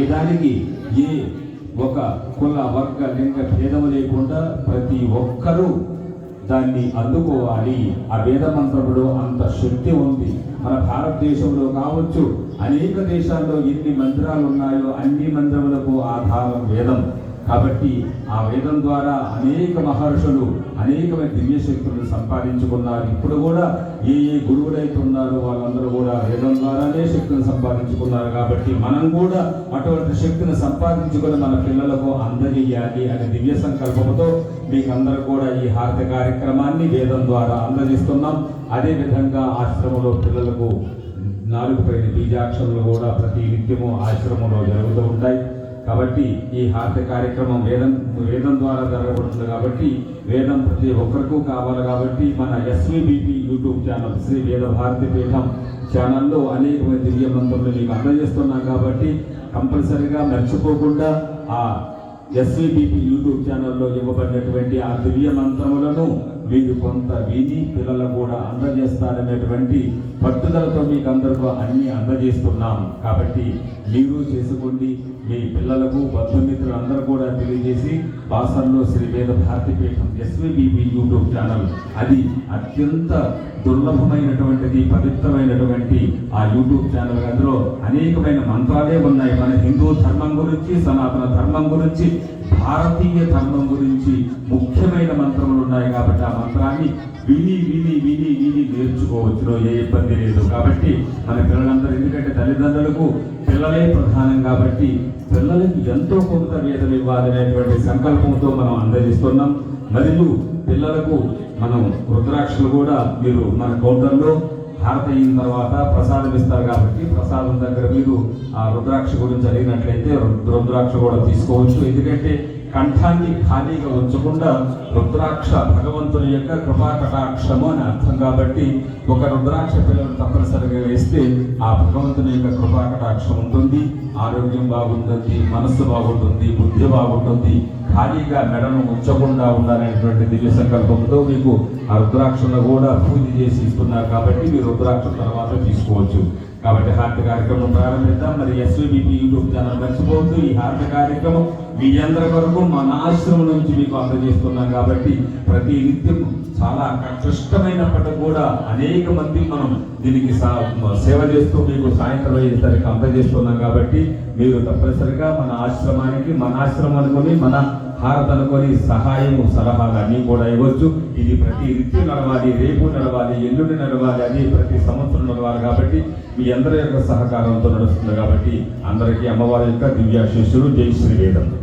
దానికి ఏ ఒక కుల వర్గ లింగ భేదము లేకుండా ప్రతి ఒక్కరూ దాన్ని అందుకోవాలి. ఆ వేద మంత్రములో అంత శక్తి ఉంది. మన భారతదేశంలో కావచ్చు అనేక దేశాల్లో ఎన్ని మందిరాలు ఉన్నాయో అన్ని మందిరములకు ఆధారం వేదం. కాబట్టి ఆ వేదం ద్వారా అనేక మహర్షులు అనేకమైన దివ్య శక్తులను సంపాదించుకున్నారు. ఇప్పుడు కూడా ఏ ఏ గురువులైతే ఉన్నారో వాళ్ళందరూ కూడా వేదం ద్వారానే శక్తిని సంపాదించుకున్నారు. కాబట్టి మనం కూడా అటువంటి శక్తిని సంపాదించుకుని మన పిల్లలకు అందజేయాలి అనే దివ్య సంకల్పంతో మీకు అందరూ కూడా ఈ హారతి కార్యక్రమాన్ని వేదం ద్వారా అందజేస్తున్నాం. అదే విధంగా ఆశ్రమంలో పిల్లలకు నాలుగు పైన బీజాక్షరములు కూడా ప్రతి నిత్యము ఆశ్రమంలో జరుగుతూ ఉంటాయి. కాబట్టి ఈ హారతి కార్యక్రమం వేదం వేదం ద్వారా జరగబడుతుంది కాబట్టి వేదం ప్రతి ఒక్కరికూ కావాలి కాబట్టి మన ఎస్విబిపి యూట్యూబ్ ఛానల్ శ్రీ వేద భారతి పీఠం ఛానల్లో అనేకమైన దివ్య మంత్రులు మీకు అందజేస్తున్నాం కాబట్టి కంపల్సరిగా మర్చిపోకుండా ఆ ఎస్విబిపి యూట్యూబ్ ఛానల్లో ఇవ్వబడినటువంటి ఆ దివ్య మంత్రములను మీరు కొంత విని పిల్లలు కూడా అందజేస్తారనేటువంటి పట్టుదలతో మీకు అందరికీ అన్ని అందజేస్తున్నాం. కాబట్టి మీరు చేసుకోండి. మీ పిల్లలకు బంధుమిత్రులందరూ కూడా తెలియజేసి బాసర్లో శ్రీ వేద భారతి పీఠం ఎస్విబిబి యూట్యూబ్ ఛానల్. అది అత్యంత దుర్లభమైనటువంటిది పవిత్రమైనటువంటి ఆ యూట్యూబ్ ఛానల్ అందులో అనేకమైన మంత్రాలే ఉన్నాయి. మన హిందూ ధర్మం గురించి సనాతన ధర్మం గురించి భారతీయ ధర్మం గురించి ముఖ్యమైన మంత్రములు ఉన్నాయి కాబట్టి ఆ మంత్రాన్ని విని విని విని విని నేర్చుకోవచ్చులో ఏ ఇబ్బంది లేదు. కాబట్టి మన పిల్లలందరూ ఎందుకంటే తల్లిదండ్రులకు పిల్లలే ప్రధానం కాబట్టి పిల్లలకు ఎంతో కొంత వేదన ఇవ్వాలనేటువంటి సంకల్పంతో మనం అందజేస్తున్నాం. మరియు పిల్లలకు మనం రుద్రాక్షలు కూడా మీరు మన కౌంటర్లో హారత అయిన తర్వాత ప్రసాదం ఇస్తారు కాబట్టి ప్రసాదం దగ్గర మీరు ఆ రుద్రాక్ష గురించి అడిగినట్లయితే రుద్రాక్ష కూడా తీసుకోవచ్చు. ఎందుకంటే కంఠాన్ని ఖాళీగా ఉంచకుండా రుద్రాక్ష భగవంతుని యొక్క కృపా కటాక్షము అని అర్థం కాబట్టి ఒక రుద్రాక్ష పిల్లలు తప్పనిసరిగా వేస్తే ఆ భగవంతుని యొక్క కృపా కటాక్షం ఉంటుంది ఆరోగ్యం బాగుంటుంది మనస్సు బాగుంటుంది బుద్ధి బాగుంటుంది ఖాళీగా మెడను ఉంచకుండా ఉండాలనేటువంటి దివ్య సంకల్పంతో మీకు ఆ రుద్రాక్షను కూడా పూజ చేసి ఇస్తున్నారు కాబట్టి మీరు రుద్రాక్ష తర్వాత తీసుకోవచ్చు. కాబట్టి హార్ట్ కార్యక్రమం ప్రారంభిద్దాం. మరి ఎస్వీబీపీ యూట్యూబ్ ఛానల్ మర్చిపోవద్దు. ఈ హార్ట్ కార్యక్రమం మీ అందరి వరకు మన ఆశ్రమం నుంచి మీకు అందజేస్తున్నాం కాబట్టి ప్రతి నిత్యం చాలా క్లిష్టమైనప్పటికీ కూడా అనేక మంది మనం దీనికి సా- సేవ చేస్తూ మీకు సాయంత్రం అయ్యేసరికి అందజేస్తున్నాం కాబట్టి మీరు తప్పనిసరిగా మన ఆశ్రమానికి మన ఆశ్రమం అనుకొని మన భారత అనుకొని సహాయము సలహాలు అన్నీ కూడా ఇవ్వచ్చు. ఇది ప్రతి నిత్యం నడవాలి రేపు నడవాలి ఎల్లుండి నడవాలి అది ప్రతి సంవత్సరం నడవాలి కాబట్టి మీ అందరి యొక్క సహకారంతో నడుస్తుంది కాబట్టి అందరికీ అమ్మవారి యొక్క దివ్యాశీస్సులు జై శ్రీవేదం.